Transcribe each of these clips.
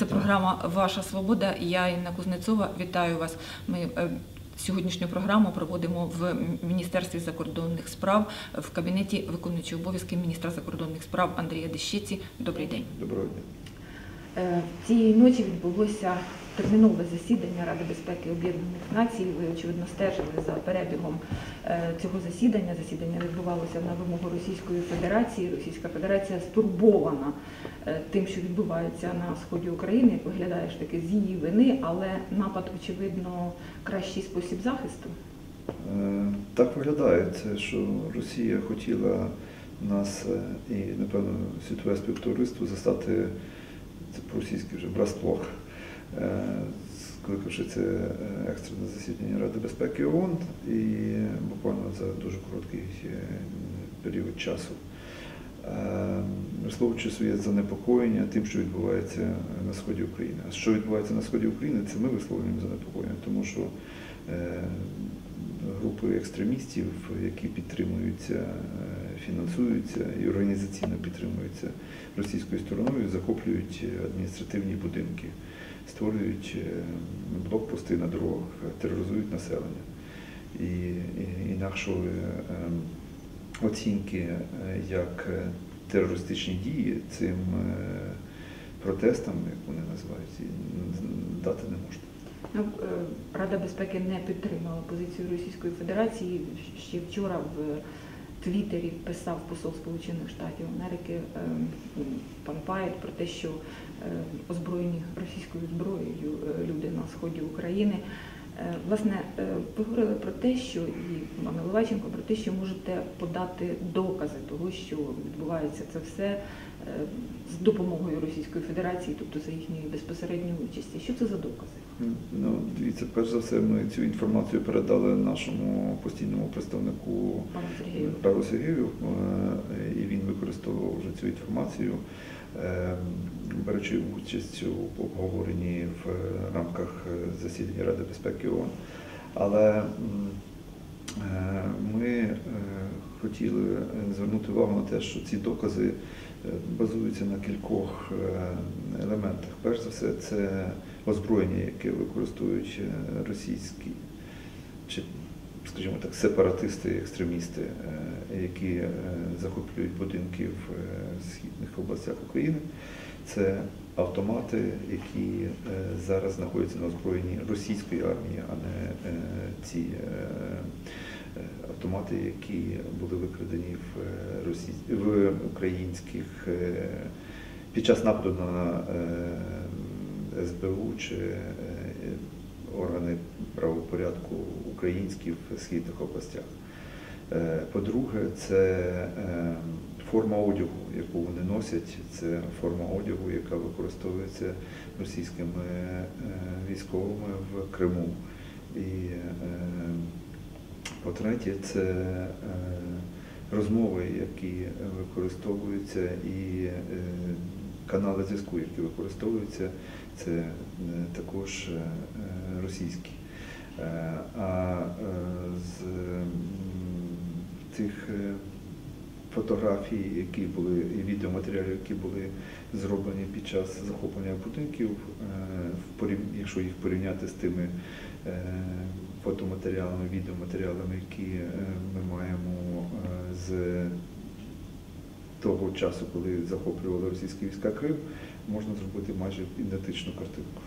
Це програма Ваша свобода. Я Інна Кузнецова. Вітаю вас. Ми е, сьогоднішню програму проводимо в Міністерстві закордонних справ в кабінеті виконуючої обов'язки міністра закордонних справ Андрія Дещиці. Добрий день. Доброго дня. Е, Цієї ночі відбулося термінове засідання Ради безпеки Об'єднаних Націй. Ви очевидно стежили за перебігом е, цього засідання. Засідання відбувалося на вимогу Російської Федерації. Російська Федерація стурбована е, тим, що відбувається на сході України. Як виглядає ж таки з її вини, але напад, очевидно, кращий спосіб захисту. Е, Так виглядає, це, що Росія хотіла нас і, напевно, світове співтовариство застати це по-російськи вже врасплох, скликавши це е, екстрене засідання Ради безпеки ООН і буквально за дуже короткий е, період часу. Е, Висловлюючи своє занепокоєння тим, що відбувається на сході України. А що відбувається на сході України, це ми висловлюємо занепокоєння, тому що е, групи екстремістів, які підтримуються, е, фінансуються і організаційно підтримуються російською стороною, захоплюють адміністративні будинки, створюють е, блокпости на дорогах, тероризують населення. І, інакшої е, оцінки е, як терористичні дії цим протестам, як вони називають, дати не можна. Ну, Рада безпеки не підтримала позицію Російської Федерації. Ще вчора в Твіттері писав посол Сполучених Штатів Америки е, пан Пайт про те, що е, озброєні російською зброєю е, люди на сході України. Е, Власне, е, ви говорили про те, що і пане Леваченко, про те, що можете подати докази того, що відбувається це все е, з допомогою Російської Федерації, тобто за їхньої безпосередньої участі. Що це за докази? Ну, дивіться, перш за все, ми цю інформацію передали нашому постійному представнику. Павлу Сергію, е, і він використовував вже цю інформацію, е, беручи участь у обговоренні в рамках е, засідання Ради безпеки ООН. Але ми хотіли звернути увагу на те, що ці докази е, базуються на кількох е, елементах. Перш за все, це озброєння, яке використовують е, російські чи, скажімо так, сепаратисти, екстремісти, е, які е, захоплюють будинки в е, східних областях України. Це автомати, які е, зараз знаходяться на озброєнні російської армії, а не е, ці е, е, автомати, які були викрадені в, е, в українських е, під час нападу на е, СБУ чи органи правопорядку українські в східних областях. По-друге, це форма одягу, яку вони носять. Це форма одягу, яка використовується російськими військовими в Криму. І по-третє, це е, розмови, які використовуються, і е, канали зв'язку, які використовуються, це е, також російські. А з тих фотографій, які були, і відеоматеріалів, які були зроблені під час захоплення будинків, якщо їх порівняти з тими фотоматеріалами, відеоматеріалами, які е, ми маємо е, з того часу, коли захоплювали російські війська Крим, можна зробити майже ідентичну картинку.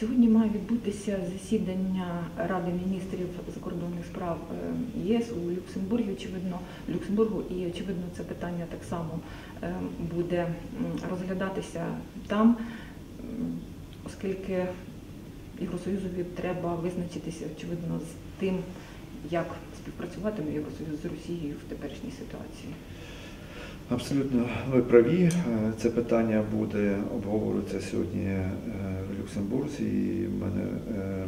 Сьогодні має відбутися засідання Ради міністрів закордонних справ е, ЄС у Люксембургі, очевидно, Люксембургу, і очевидно, це питання так само е, буде розглядатися там, оскільки Євросоюзові треба визначитися, очевидно, з тим, як співпрацюватиме Євросоюз з Росією в теперішній ситуації. Абсолютно ви праві. Це питання буде обговорюватися сьогодні е, в Люксембурзі. І в мене е,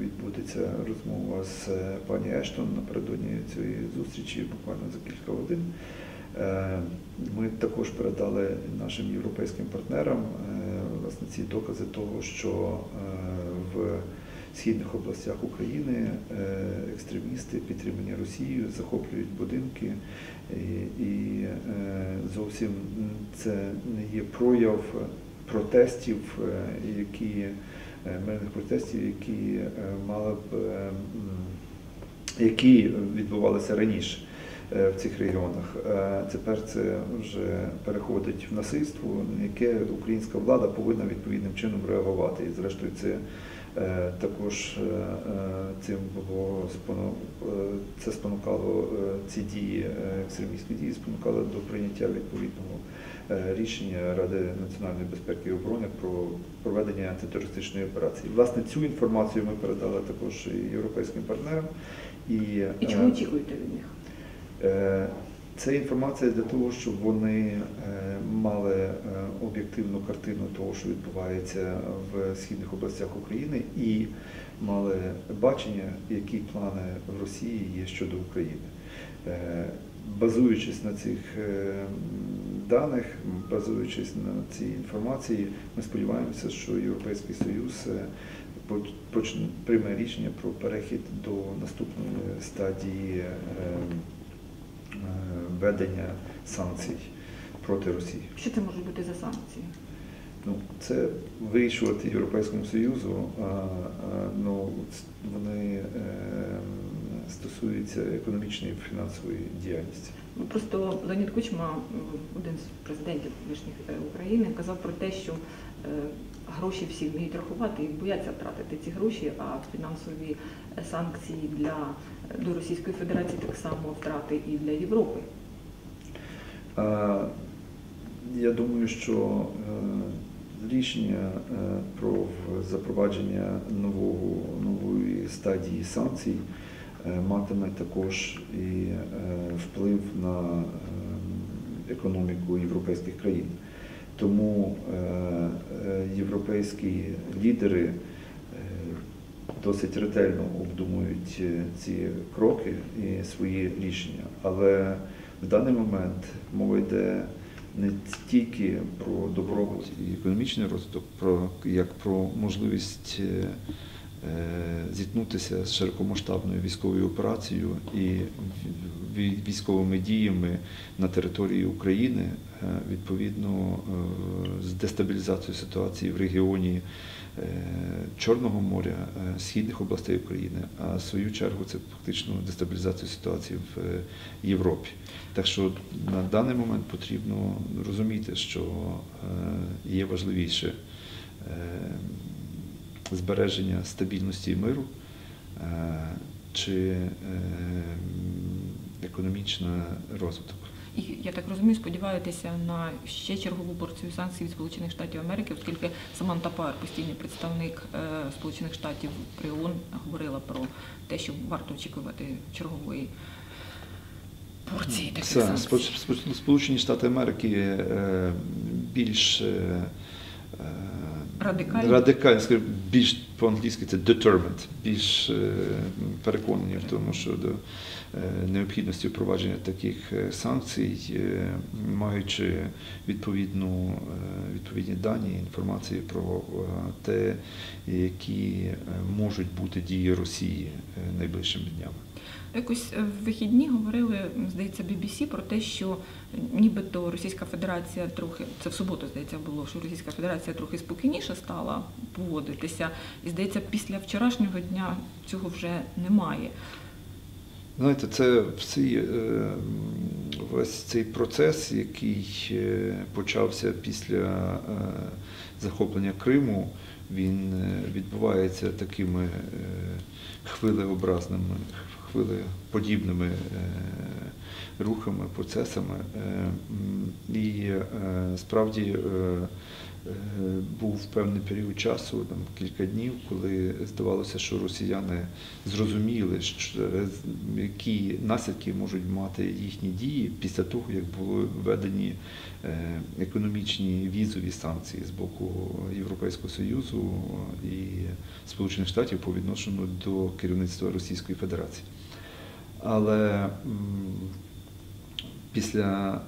відбудеться розмова з е, пані Ештон напередодні цієї зустрічі, буквально за кілька годин. Ми також передали нашим європейським партнерам власне ці докази того, що в східних областях України е, екстремісти, підтримані Росією, захоплюють будинки, і, і е, зовсім це не є прояв протестів, е, які е, мирних протестів, які е, мали б е, які відбувалися раніше е, в цих регіонах. Е, Тепер це вже переходить в насильство, на яке українська влада повинна відповідним чином реагувати. І зрештою це е, також е, е, цим було е, це спонукало е, ці дії, е, екстремістські дії, спонукало до прийняття відповідного е, рішення Ради національної безпеки і оборони про проведення антитерористичної операції. Власне, цю інформацію ми передали також європейським партнерам. І, І е, чого очікуєте від них? Це інформація для того, щоб вони е, мали е, об'єктивну картину того, що відбувається в східних областях України, і мали бачення, які плани в Росії є щодо України. Е, Базуючись на цих даних, базуючись на цій інформації, ми сподіваємося, що Європейський Союз прийме рішення про перехід до наступної стадії введення санкцій проти Росії. Що це можуть бути за санкції? Ну, це вирішувати Європейському Союзу, а, а, ну, вони е, стосуються економічної і фінансової діяльності. Ну просто Леонід Кучма, один з президентів колишніх е, України, казав про те, що е, гроші всі вміють рахувати і бояться втратити ці гроші, а фінансові санкції для до Російської Федерації так само втрати і для Європи. Я думаю, що е, рішення е, про запровадження нового, нової стадії санкцій е, матиме також і вплив на е, економіку європейських країн. Тому е, е, європейські лідери е, досить ретельно обдумують ці кроки і свої рішення. Але в даний момент мова йде не тільки про добробут і економічний розвиток, про як про можливість зіткнутися з широкомасштабною військовою операцією і військовими діями на території України, е, відповідно е, з дестабілізацією ситуації в регіоні е, Чорного моря, е, східних областей України, а в свою чергу це фактично дестабілізація ситуації в е, Європі. Так що на даний момент потрібно розуміти, що е, є важливіше е, збереження стабільності і миру е, чи е, економічний розвиток. І я так розумію, сподіваєтеся на ще чергову порцію санкцій від Сполучених Штатів Америки, оскільки Саманта Пар, постійний представник е, Сполучених Штатів при ООН, говорила про те, що варто очікувати чергової порції таких Це санкцій. Спо- Спо- Сполучені Штати Америки більш Радикальні? радикальні, скажімо, більш по-англійськи це determined, більш е, переконані в тому, що до е, необхідності впровадження таких е, санкцій, маючи відповідну, відповідні дані, інформацію про те, які можуть бути дії Росії найближчими днями. Якось в вихідні говорили, здається, BBC про те, що нібито Російська Федерація трохи, це в суботу, здається, було, що Російська Федерація трохи спокійніше стала поводитися. І здається, після вчорашнього дня цього вже немає. Знаєте, це всі, е, весь цей процес, який е, почався після е, захоплення Криму, він відбувається такими хвилеобразними, хвилеподібними е, рухами, процесами. Е, І е, справді був певний період часу, там кілька днів, коли здавалося, що росіяни зрозуміли, які наслідки можуть мати їхні дії після того, як були введені економічні візові санкції з боку Європейського Союзу і Сполучених Штатів по відношенню до керівництва Російської Федерації. Але після е,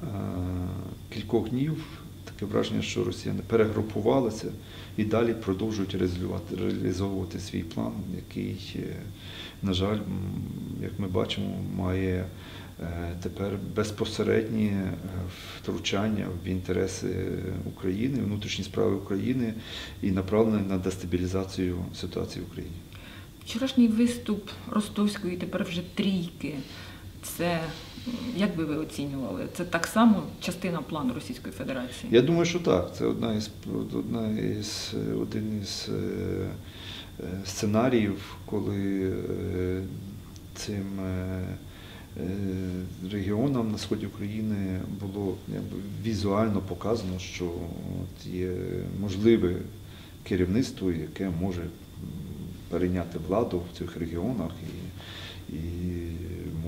кількох днів таке враження, що росіяни перегрупувалися і далі продовжують реалізовувати свій план, який, е, на жаль, як ми бачимо, має е, тепер безпосередні е, втручання в інтереси України, внутрішні справи України і направлені на дестабілізацію ситуації в Україні. Вчорашній виступ Ростовської, тепер вже трійки. Це як би ви оцінювали? Це так само частина плану Російської Федерації? Я думаю, що так. Це одна із, одна із, один із е, сценаріїв, коли е, цим е, регіонам на сході України було візуально показано, що є можливе керівництво, яке може перейняти владу в цих регіонах і, і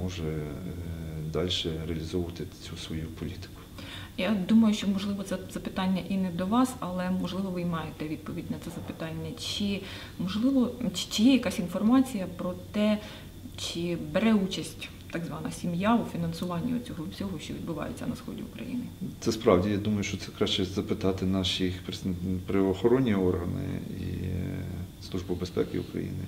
може далі реалізовувати цю свою політику. Я думаю, що можливо це запитання і не до вас, але можливо ви маєте відповідь на це запитання. Чи можливо, чи, чи є якась інформація про те, чи бере участь так звана сім'я у фінансуванні цього всього, що відбувається на сході України? Це справді, я думаю, що це краще запитати наші правоохоронні органи і е, Службу безпеки України.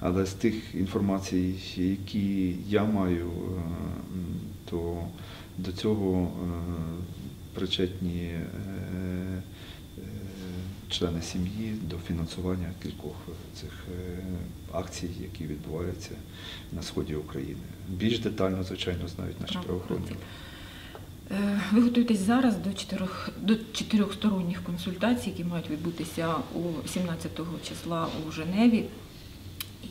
Але з тих інформацій, які я маю, е, то до цього е, причетні е, члени сім'ї до фінансування кількох цих акцій, які відбуваються на сході України. Більш детально, звичайно, знають наші правоохоронні. Е, Ви готуєтесь зараз до чотирьох до чотирьохсторонніх консультацій, які мають відбутися у 17 числа у Женеві.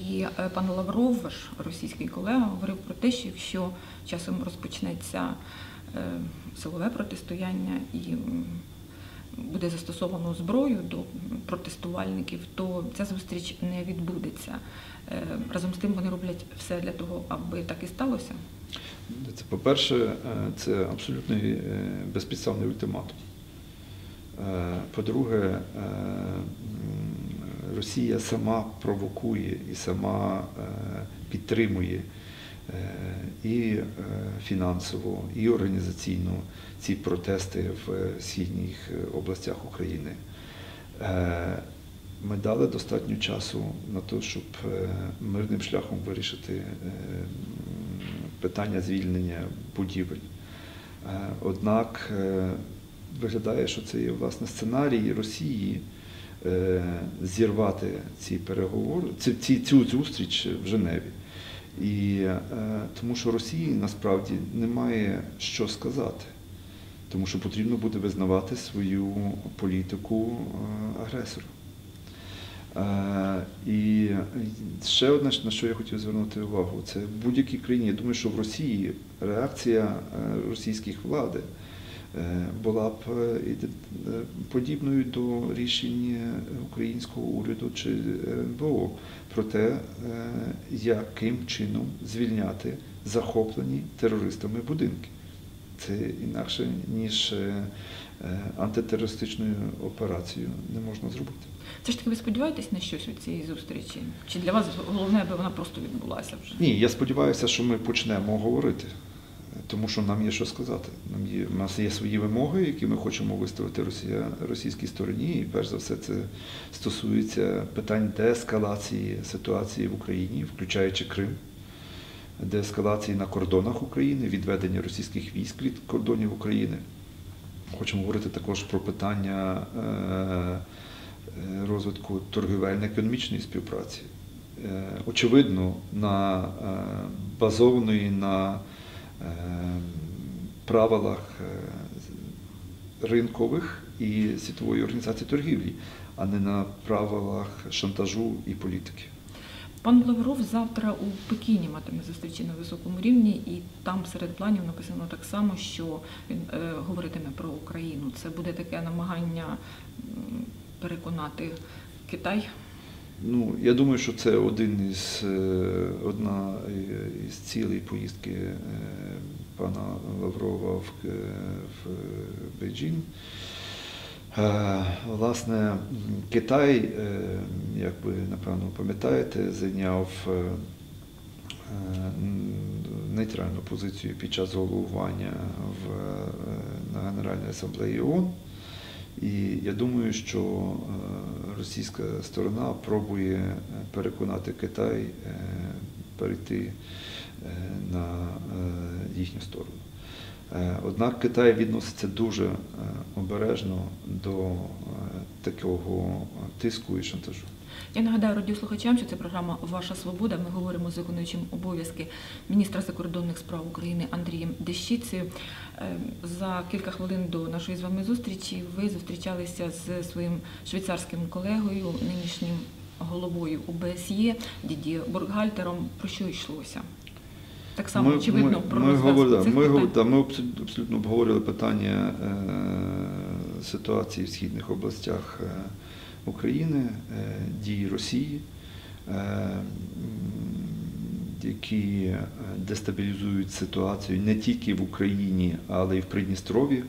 І е, пан Лавров, ваш російський колега, говорив про те, що якщо часом розпочнеться е, силове протистояння і буде застосовано зброю до протестувальників, то ця зустріч не відбудеться. Разом з тим вони роблять все для того, аби так і сталося. Це, по-перше, е, це абсолютно е, безпідставний ультиматум. Е, По-друге, Росія сама провокує і сама підтримує і фінансово, і організаційно ці протести в східних областях України. Ми дали достатньо часу на те, щоб мирним шляхом вирішити питання звільнення будівель. Е, Однак е, виглядає, що це є власне сценарій Росії е, зірвати ці переговори, ці, цю зустріч в Женеві. І тому що Росії насправді немає що сказати, тому що потрібно буде визнавати свою політику агресора. Е, І ще одне, на що я хотів звернути увагу, це в будь-якій країні. Я думаю, що в Росії реакція е, російських влади е, була б подібною до рішень українського уряду чи РНБО про те, яким чином звільняти захоплені терористами будинки. Це інакше, ніж антитерористичною операцією не можна зробити. Це ж таки ви сподіваєтесь на щось від цієї зустрічі? Чи для вас головне, аби вона просто відбулася вже? Ні, я сподіваюся, що ми почнемо говорити, тому що нам є що сказати. Нам є, у нас є свої вимоги, які ми хочемо виставити Росія, російській стороні. І перш за все, це стосується питань деескалації ситуації в Україні, включаючи Крим, деескалації на кордонах України, відведення російських військ від кордонів України. Хочемо говорити також про питання е, розвитку торгівельно-економічної співпраці. Е, Очевидно, на е, базованої на е, правилах е, ринкових і світової організації торгівлі, а не на правилах шантажу і політики. Пан Лавров завтра у Пекіні матиме зустрічі на високому рівні, і там серед планів написано так само, що він е, говоритиме про Україну. Це буде таке намагання переконати Китай. Ну, я думаю, що це один із е, одна із цілей поїздки е, пана Лаврова в, в Бейджін. Е, Власне, Китай, е, як ви напевно пам'ятаєте, зайняв е, е, нейтральну позицію під час головування в, е, на Генеральній асамблеї ООН. І я думаю, що е, російська сторона пробує е, переконати Китай е, перейти на їхню сторону. Однак Китай відноситься дуже обережно до такого тиску і шантажу. Я нагадаю радіослухачам, що це програма Ваша свобода. Ми говоримо з виконуючим обов'язки міністра закордонних справ України Андрієм Дещицею. Е, За кілька хвилин до нашої з вами зустрічі ви зустрічалися з своїм швейцарським колегою, нинішнім головою ОБСЄ Дідіє Бургальтером. Про що йшлося? Так само очевидно ми, про ми, говорили, цих ми, питань. гов- ми абсолютно, абсолютно обговорили питання е, ситуації в східних областях е, України, е, дії Росії, е, які е, дестабілізують ситуацію не тільки в Україні, але й в Придністров'ї,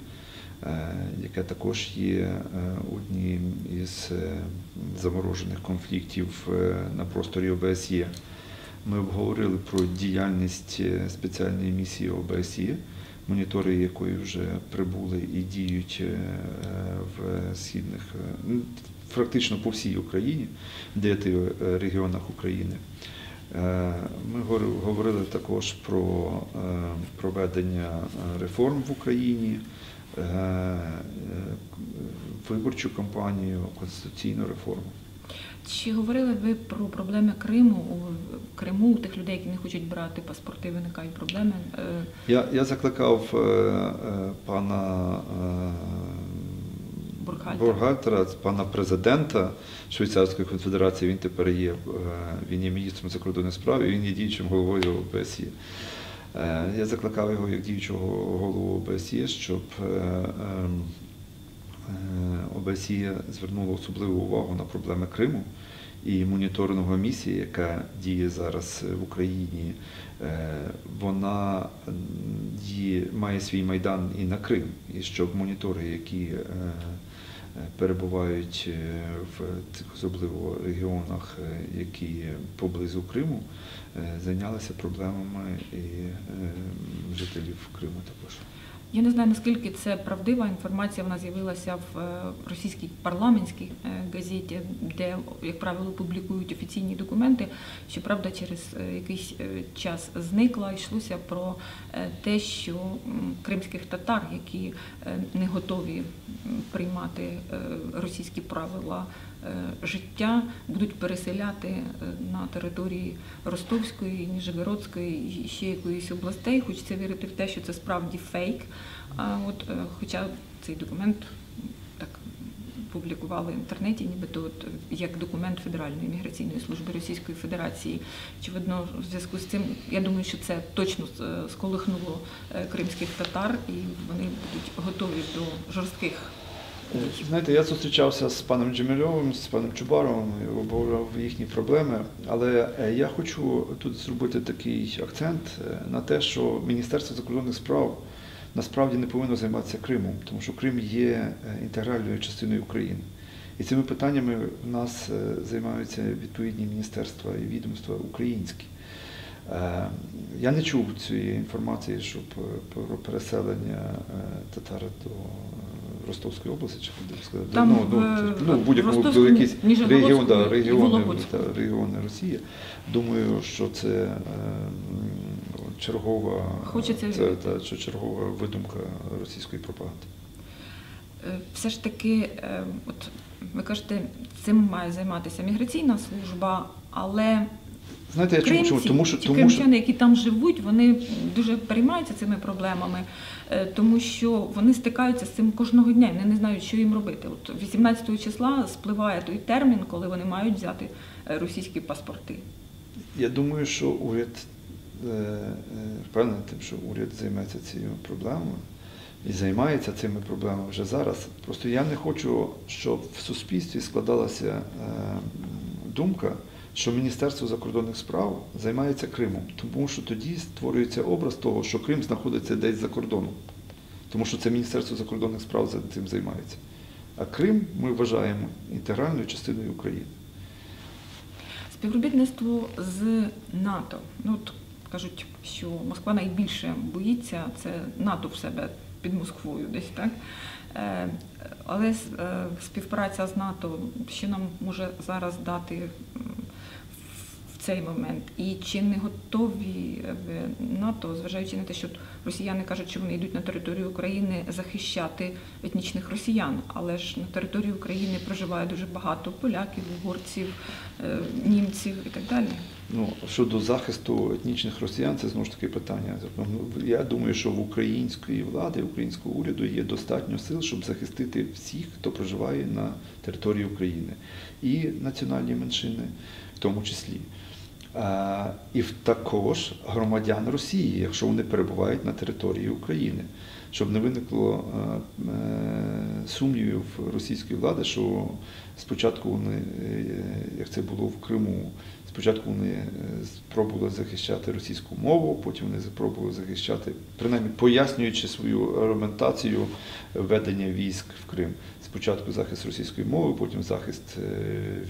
е, яке також є одним із заморожених конфліктів на просторі ОБСЄ. Ми обговорили про діяльність спеціальної місії ОБСЄ, монітори якої вже прибули і діють в східних, ну, практично по всій Україні, в дев'яти е, регіонах України. Е, Ми говорили також про е, проведення реформ в Україні, виборчу кампанію, конституційну реформу. Чи говорили ви про проблеми Криму у Криму у тих людей, які не хочуть брати паспорти, виникають проблеми? Я, я закликав пана Бургхальтера. Бургхальтера, пана президента Швейцарської конфедерації. Він тепер є, е, він є міністром закордонних справ, і він є діючим головою ОБСЄ. Е, Я закликав його як діючого голову ОБСЄ, щоб е, ем, ОБСЄ звернуло особливу увагу на проблеми Криму і моніторингова місія, яка діє зараз в Україні, вона є, має свій майдан і на Крим, і щоб монітори, які перебувають е, в цих особливо регіонах, е, які поблизу Криму, е, зайнялися проблемами і жителів Криму також. Я не знаю, наскільки це правдива інформація. Вона з'явилася в російській парламентській газеті, де, як правило, публікують офіційні документи. Щоправда, через е, якийсь час зникла. Йшлося про те, що кримських татар, які не готові приймати е, російські правила е, життя, будуть переселяти е, на території Ростовської, Ніжегородської і ще якоїсь областей. Хочеться вірити в те, що це справді фейк. А от, хоча цей документ публікували в інтернеті, нібито от, як документ Федеральної міграційної служби Російської Федерації. Очевидно, в зв'язку з цим я думаю, що це точно е, сколихнуло е, кримських татар, і вони будуть готові до жорстких Е, Знаєте, я зустрічався з паном Джемельовим, з паном Чубаровим, обговорював їхні проблеми, але я хочу тут зробити такий акцент на те, що Міністерство закордонних справ насправді не повинно займатися Кримом, тому що Крим є е, інтегральною частиною України. І цими питаннями в нас е, займаються відповідні міністерства і відомства українські. Е, Я не чув цієї інформації, щоб про переселення татар до Ростовської області, чи куди ви сказали? Там ну, в- ну, ну, в будь-якому якісь Ніжегородському регіон, да, регіони, да, регіони Росії. Думаю, що це чергова, Хочеться це, та, чергова видумка російської пропаганди. Е, Все ж таки, е, от ви кажете, цим має займатися міграційна служба, але Знаєте, я чому, чому? Тому що, тому що кримчани, які там живуть, вони дуже переймаються цими проблемами, е, тому що вони стикаються з цим кожного дня, вони не знають, що їм робити. От 18 числа спливає той термін, коли вони мають взяти російські паспорти. Я думаю, що уряд впевнений тим, що уряд займеться цією проблемою і займається цими проблемами вже зараз. Просто я не хочу, щоб в суспільстві складалася е, думка, що Міністерство закордонних справ займається Кримом, тому що тоді створюється образ того, що Крим знаходиться десь за кордоном, тому що це Міністерство закордонних справ цим займається. А Крим ми вважаємо інтегральною частиною України. Співробітництво з НАТО. Ну, кажуть, що Москва найбільше боїться це НАТО в себе під Москвою десь, так? Е, Але е, співпраця з НАТО, що нам може зараз дати в цей момент? І чи не готові НАТО, зважаючи на те, що росіяни кажуть, що вони йдуть на територію України захищати етнічних росіян, але ж на території України проживає дуже багато поляків, угорців, е, німців і так далі. Ну, щодо захисту етнічних росіян, це знову ж таки питання. Я думаю, що в української влади, українського уряду є достатньо сил, щоб захистити всіх, хто проживає на території України, і національні меншини в тому числі. І також громадян Росії, якщо вони перебувають на території України, щоб не виникло е, е, сумнівів російської влади, що спочатку вони, е, як це було в Криму, спочатку вони е, спробували захищати російську мову, потім вони спробували захищати, принаймні пояснюючи свою аргументацію ведення військ в Крим. Спочатку захист російської мови, потім захист е,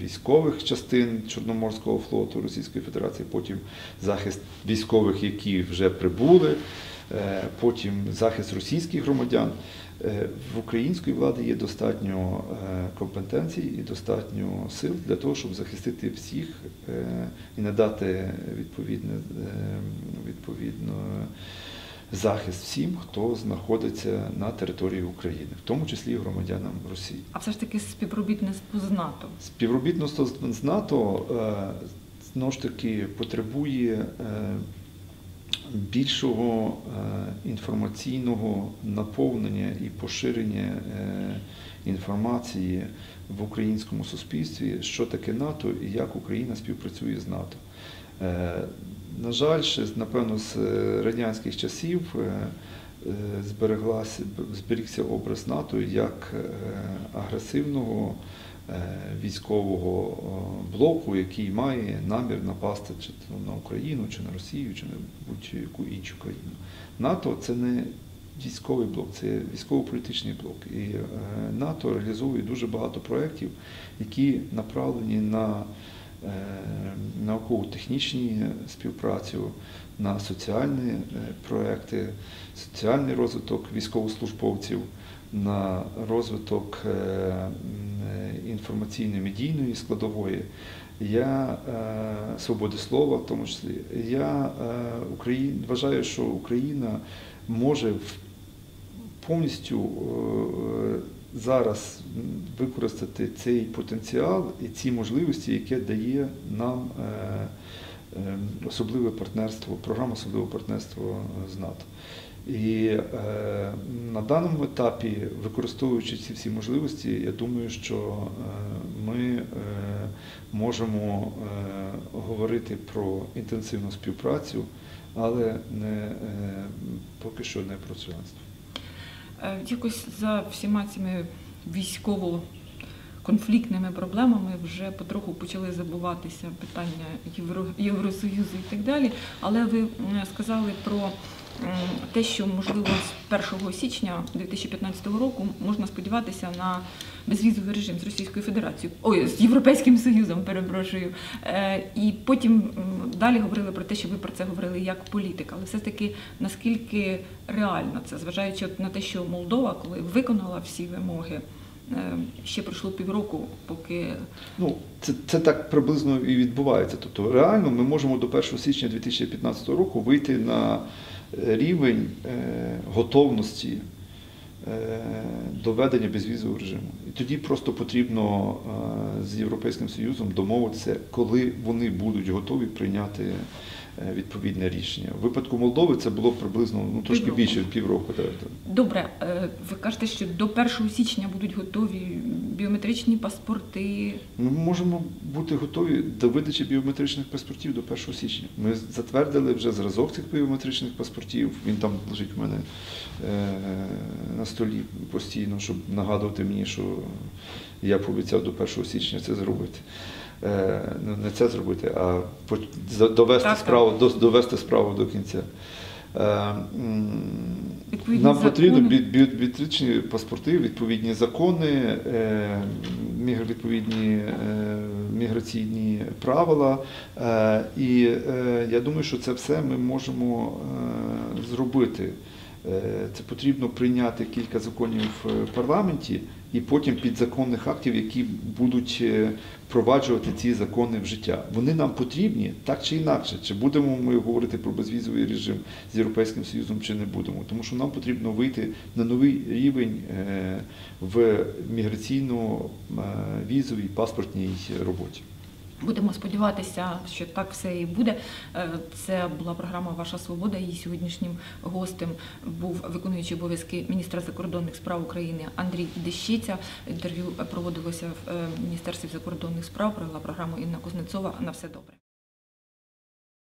військових частин Чорноморського флоту Російської Федерації, потім захист військових, які вже прибули, е, потім захист російських громадян. Е, В української влади є достатньо е, компетенцій і достатньо сил для того, щоб захистити всіх е, і надати відповідне, відповідно захист всім, хто знаходиться на території України, в тому числі і громадянам Росії. А все ж таки співробітництво з НАТО. Співробітництво з- НАТО знову ж таки потребує більшого е, інформаційного наповнення і поширення е, інформації в українському суспільстві, що таке НАТО і як Україна співпрацює з НАТО. Е, На жаль, ще напевно з радянських часів зберігся образ НАТО як агресивного військового е, блоку, який має намір напасти чи на Україну, чи на Росію, чи на будь-яку іншу країну. НАТО це не військовий блок, це військово-політичний блок. І е, НАТО реалізовує дуже багато проєктів, які направлені на е, науково-технічні співпрацю, на соціальні е, проекти, соціальний розвиток військовослужбовців, на розвиток е, е, інформаційно-медійної складової. Я е, свободи слова, в тому числі. Я е, Україн, вважаю, що Україна може повністю е, зараз використати цей потенціал і ці можливості, яке дає нам е, е, особливе партнерство, програма особливого партнерства з НАТО. І е, на даному етапі, використовуючи ці всі можливості, я думаю, що е, ми е, можемо е, говорити про інтенсивну співпрацю, але не, е, поки що не про членство. Е, Якось за всіма цими військово-конфліктними проблемами вже потроху почали забуватися питання Євро, Євросоюзу і так далі. Але ви сказали про те, що можливо з 1 січня 2015 року можна сподіватися на безвізовий режим з Російською Федерацією, ой, з Європейським Союзом, перепрошую. Е, І потім далі говорили про те, що ви про це говорили як політик, але все ж таки наскільки реально це, зважаючи на те, що Молдова, коли виконала всі вимоги, е, ще пройшло півроку, поки Ну, це, це так приблизно і відбувається. Тобто реально ми можемо до 1 січня 2015 року вийти на е, рівень е, готовності е, до введення безвізового режиму. І тоді просто потрібно е, з Європейським Союзом домовитися, коли вони будуть готові прийняти відповідне рішення. У випадку Молдови це було приблизно ну, трошки Півроку. більше півроку. добре, е, ви кажете, що до 1 січня будуть готові біометричні паспорти. Ми можемо бути готові до видачі біометричних паспортів до 1 січня. Ми затвердили вже зразок цих біометричних паспортів. Він там лежить у мене е, на столі постійно, щоб нагадувати мені, що я пообіцяв до 1 січня це зробити. Е, ну, не це зробити, а довести Так, так. справу, до- довести справу до кінця. Е, Відповідні Нам потрібно закони. бі- біометричні паспорти, відповідні закони, е, відповідні е, міграційні правила. Е, І е, я думаю, що це все ми можемо е, зробити. Е, Це потрібно прийняти кілька законів в парламенті і потім підзаконних актів, які будуть е, впроваджувати ці закони в життя. Вони нам потрібні так чи інакше. Чи будемо ми говорити про безвізовий режим з Європейським Союзом, чи не будемо. Тому що нам потрібно вийти на новий рівень е, в міграційно е, паспортній роботі. Будемо сподіватися, що так все і буде. Е, Це була програма Ваша свобода. Її сьогоднішнім гостем був виконуючий обов'язки міністра закордонних справ України Андрій Дещиця. Інтерв'ю проводилося в е, Міністерстві закордонних справ. Провела програму Інна Кузнецова. На все добре.